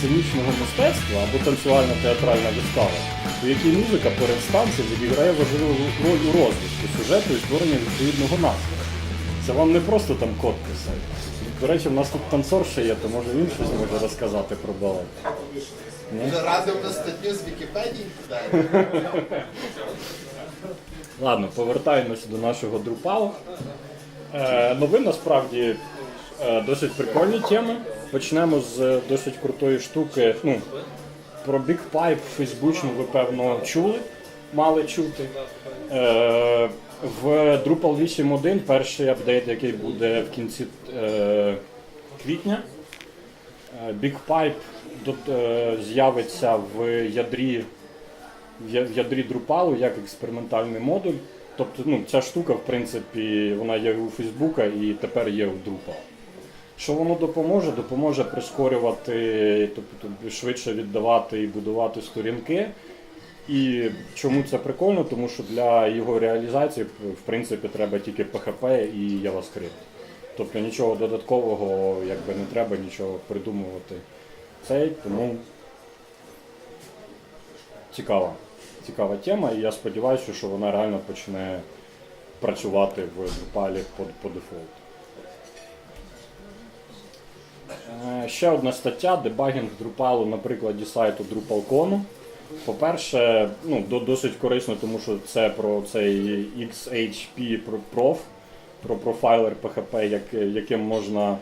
сценічного мистецтва або танцювальна театральна вистава, у якій музика перед станцією відіграє важливу роль у розвитку сюжету і створенні відповідного настрою. Це вам не просто там код писати. До речі, в нас тут танцор ще є, то може він щось може розказати про балет. Вже радив на статтю з Вікіпедії. Ладно, повертаємося до нашого Drupal. Е, новин насправді досить прикольні теми. Почнемо з досить крутої штуки. Ну, про Big Pipe фейсбучну ви певно чули, мали чути. Е, в Drupal 8.1 перший апдейт, який буде в кінці е, квітня. Е, Big Pipe е, з'явиться в ядрі в ядрі Drupal як експериментальний модуль. Тобто ну, ця штука, в принципі, вона є у Фейсбука і тепер є у Drupal. Що воно допоможе? Допоможе прискорювати, тобто швидше віддавати і будувати сторінки. І чому це прикольно? Тому що для його реалізації, в принципі, треба тільки PHP і JavaScript. Тобто нічого додаткового якби не треба нічого придумувати. Цей, тому цікава, цікава тема, і я сподіваюся, що вона реально почне працювати в Drupal по, по дефолту. Е, Ще одна стаття дебагінг Drupal на прикладі сайту Drupal.com. По-перше, ну, досить корисно, тому що це про цей XHP Prof, про профайлер PHP, як, яким можна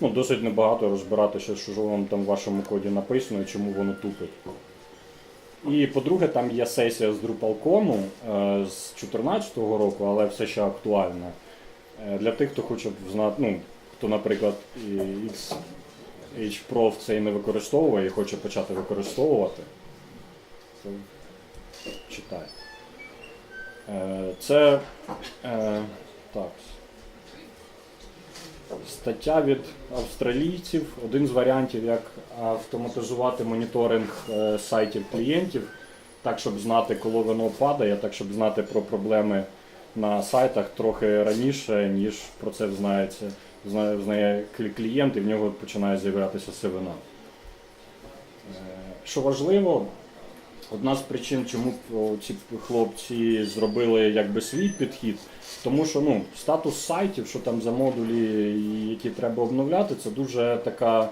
ну, досить небагато розбиратися, що вам там в вашому коді написано і чому воно тупить. І по-друге, там є сесія з Drupal.com е, з 2014 року, але все ще актуальна. Е, Для тих, хто хоче знати, ну, хто, наприклад, і XHProf цей не використовує і хоче почати використовувати, то читай. Е, Це е, так. Стаття від австралійців, один з варіантів, як автоматизувати моніторинг е, сайтів клієнтів, так, щоб знати, коли воно падає, так, щоб знати про проблеми на сайтах трохи раніше, ніж про це знається, знає, клієнт і в нього починає з'являтися сивина. Е, Що важливо, одна з причин, чому ці хлопці зробили якби свій підхід, тому що ну, статус сайтів, що там за модулі, які треба обновляти, це дуже така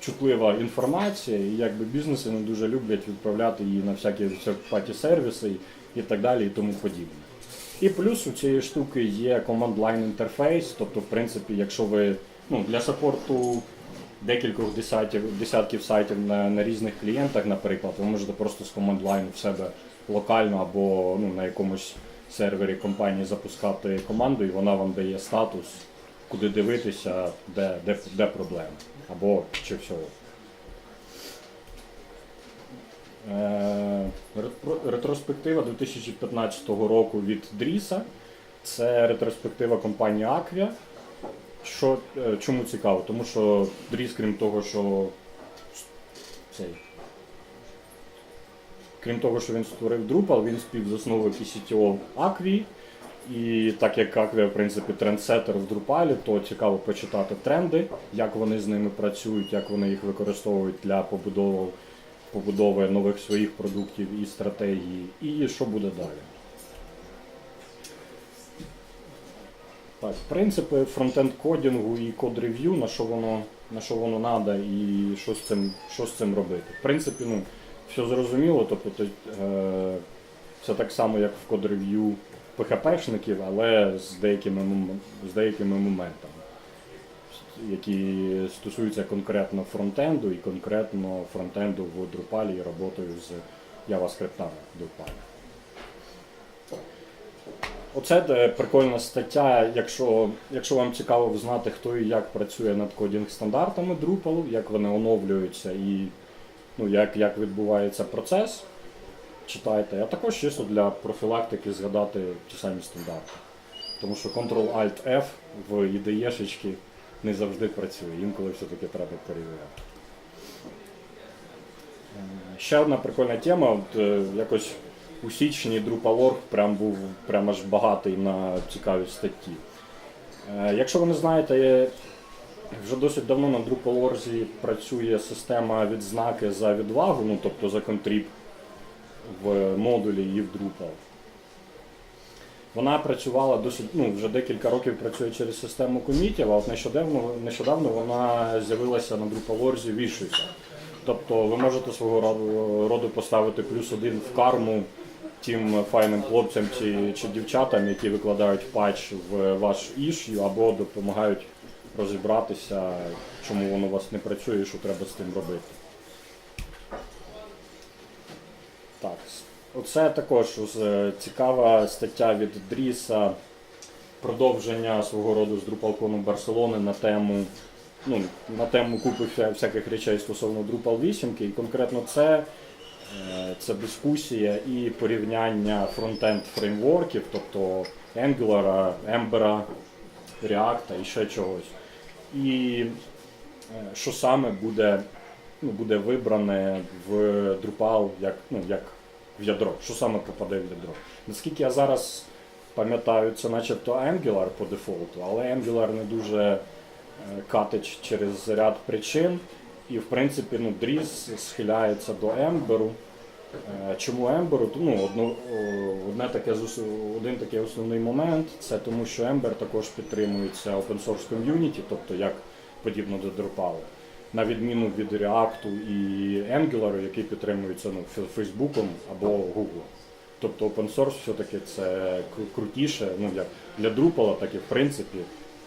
чутлива інформація, і якби бізнеси не дуже люблять відправляти її на всякі паті сервіси і так далі, і тому подібне. І плюс у цієї штуки є line інтерфейс, тобто, в принципі, якщо ви ну, для саппорту декількох десятків, десятків сайтів на, на різних клієнтах, наприклад, ви можете просто з line в себе локально або ну, на якомусь сервері компанії запускати команду, і вона вам дає статус, куди дивитися, де, де, де проблеми, або чи всього. Е, ретро- Ретроспектива 2015 року від Дріса. Це ретроспектива компанії Acquia. Що, е, чому цікаво? Тому що Дріс, крім того, що цей. Крім того, що він створив Drupal, він співзасновник і CTO Acquia. І так як Acquia, в принципі, трендсеттер в Drupal, то цікаво почитати тренди, як вони з ними працюють, як вони їх використовують для побудови, побудови нових своїх продуктів і стратегій, і що буде далі. Так, принципи фронтенд кодінгу і код рев'ю, на що воно на що воно треба і що з цим, що з цим робити. В принципі, ну, все зрозуміло, тобто то, е, це так само, як в код рев'ю PHP-шників, але з деякими, з деякими моментами, які стосуються конкретно фронтенду і конкретно фронтенду в Drupal і роботою з JavaScript в Drupal. Оце прикольна стаття, якщо, якщо вам цікаво знати, хто і як працює над кодінг стандартами Drupal, як вони оновлюються і ну, як, як відбувається процес, читайте. А також чисто для профілактики згадати ті самі стандарти. Тому що Ctrl-Alt-F в IDE-шечки не завжди працює, інколи все-таки треба перевіряти. Е, Ще одна прикольна тема. От, е, якось у січні Drupal.org прям був прям аж багатий на цікаві статті. Е, Якщо ви не знаєте, Вже досить давно на Drupal.org працює система відзнаки за відвагу, ну тобто за контріб в модулі і в Drupal. Вона працювала досить, ну, вже декілька років працює через систему комітів, а от нещодавно, нещодавно вона з'явилася на Drupal.org в issues. Тобто ви можете свого роду, поставити плюс один в карму тим файним хлопцям чи, чи дівчатам, які викладають патч в ваш issue або допомагають розібратися, чому воно у вас не працює і що треба з тим робити. Так, оце також е, цікава стаття від Дріса, продовження свого роду з Drupal Барселони на тему, ну, на тему купи всяких речей стосовно Drupal 8, і конкретно це, е, це дискусія і порівняння фронтенд фреймворків, тобто Angular, Ember, React і ще чогось. І е, що саме буде, ну, буде вибране в Drupal як, ну, як в ядро, що саме попаде в ядро. Наскільки я зараз пам'ятаю, це начебто Angular по дефолту, але Angular не дуже е, катить через ряд причин. І в принципі ну, Drіз схиляється до Ember. Е, Чому Ember? Ну, одно, одне таке, один такий основний момент це тому, що Ember також підтримується open source community, тобто як подібно до Drupal. На відміну від React і Angular, який підтримується ну, Фе- Facebook або Google. Тобто open source все-таки це крутіше, ну як для Drupal, так і в принципі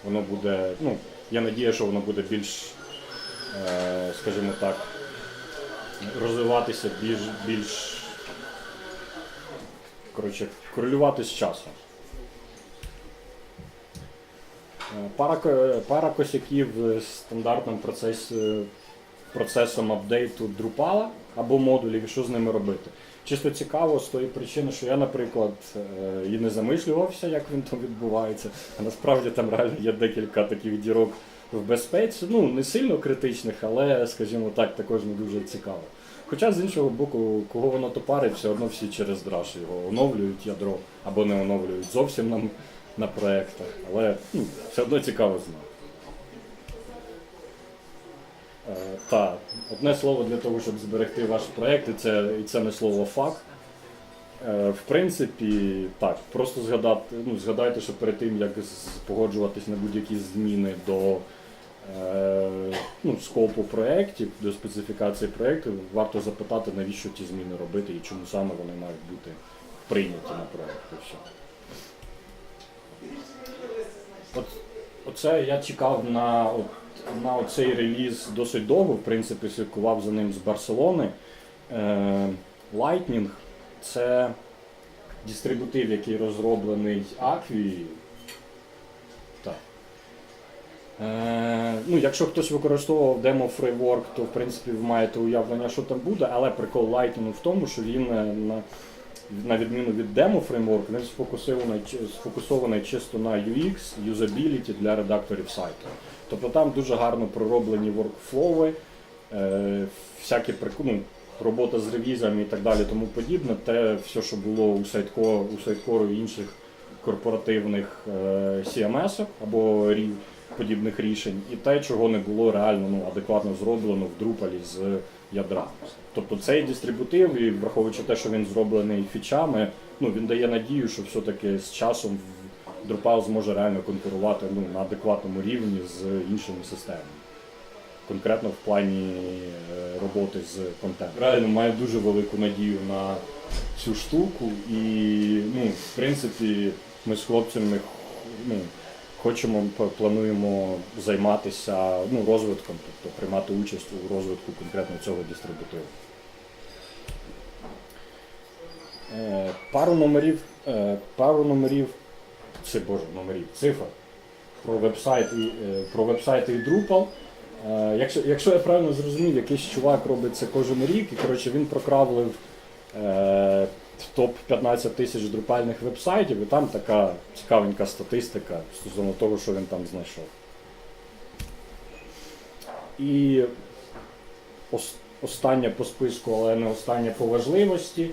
воно буде, ну, я надію, що воно буде більш, е, скажімо так, розвиватися більш, більш коротше, корелювати з часом. Пара, пара косяків з стандартним процес, процесом апдейту Drupal або модулів, що з ними робити. Чисто цікаво з тої причини, що я, наприклад, е, і не замислювався, як він там відбувається. А насправді там реально є декілька таких дірок в безпеці. Ну, не сильно критичних, але, скажімо так, також не дуже цікаво. Хоча з іншого боку, кого воно топарить, все одно всі через драж його оновлюють ядро або не оновлюють зовсім нам на проєктах. Але ну, все одно цікаво знати. Е, Так, одне слово для того, щоб зберегти ваш проєкт, і це, і це не слово фак. Е, В принципі, так, просто згадати, ну, згадайте, що перед тим, як погоджуватись на будь-які зміни до е, ну, скопу проєктів, до специфікації проєкту, варто запитати, навіщо ті зміни робити і чому саме вони мають бути прийняті на проєкт. От, оце я чекав на, от, на оцей реліз досить довго, в принципі, слідкував за ним з Барселони. Е, Lightning це дистрибутив, який розроблений. Так. Е, ну, якщо хтось використовував демо фреймворк, то в принципі ви маєте уявлення, що там буде, але прикол Lightning в тому, що він е, на, на відміну від демо фреймворк, він сфокусований, сфокусований чисто на UX, юзабіліті для редакторів сайту. Тобто там дуже гарно пророблені воркфлови, е, всякі ну, робота з ревізами і так далі, тому подібне. Те, все, що було у Сайдко, у Сайдкору і інших корпоративних е, CMS або подібних рішень, і те, чого не було реально ну, адекватно зроблено в Drupal з ядра. Тобто цей дистрибутив, і враховуючи те, що він зроблений фічами, ну він дає надію, що все-таки з часом Drupal зможе реально конкурувати ну, на адекватному рівні з іншими системами. Конкретно в плані е, роботи з контентом. Реально маю дуже велику надію на цю штуку, і ну, в принципі ми з хлопцями ну, хочемо, плануємо займатися ну, розвитком, тобто приймати участь у розвитку конкретно цього дистрибутиву. Е, Пару номерів, е, пару номерів, це боже, номерів, цифр про вебсайт і е, про вебсайти і Drupal. Якщо, якщо я правильно зрозумів, якийсь чувак робить це кожен рік, і коротше він прокравлив е, топ 15 тисяч друпальних вебсайтів, і там така цікавенька статистика стосовно того, що він там знайшов. І ос- остання по списку, але не остання по важливості.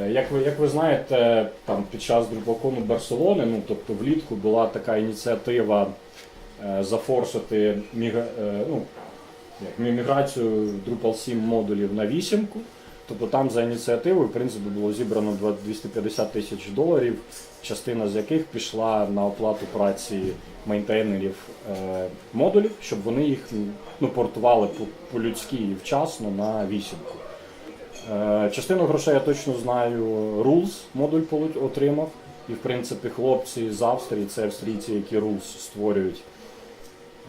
Е, Як ви, як ви знаєте, там під час Друпакону Барселони, ну тобто влітку була така ініціатива е, зафорсити міга, е, ну, як, міграцію Drupal 7 модулів на вісімку. Тобто там за ініціативою в принципі, було зібрано 250 тисяч доларів, частина з яких пішла на оплату праці мейнтейнерів е, модулів, щоб вони їх ну, портували по- по-людськи і вчасно на вісімку. Е, Частину грошей я точно знаю. Rules модуль отримав. І, в принципі, хлопці з Австрії, це австрійці, які Rules створюють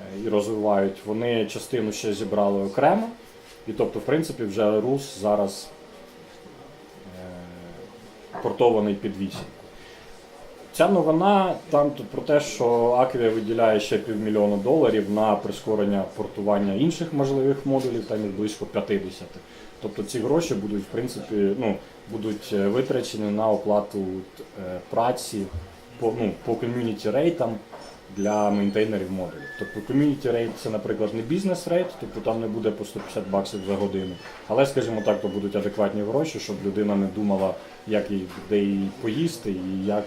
е, і розвивають, вони частину ще зібрали окремо. І тобто, в принципі, вже Rules зараз е, портований під вісімку. Ця новина там про те, що Аквія виділяє ще півмільйона доларів на прискорення портування інших можливих модулів, там їх близько 50. Тобто ці гроші будуть, в принципі, ну, будуть е, витрачені на оплату е, праці по, ну, по ком'юніті рейтам для мейнтейнерів модулів. Тобто ком'юніті рейт це, наприклад, не бізнес рейт, тобто там не буде по 150 баксів за годину. Але, скажімо так, то будуть адекватні гроші, щоб людина не думала, як їй де їй поїсти і як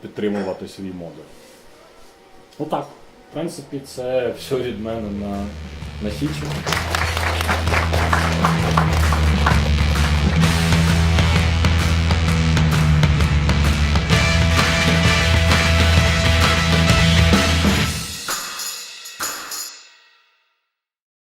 підтримувати свій модуль. Ну так, в принципі, це все від мене на, на січі.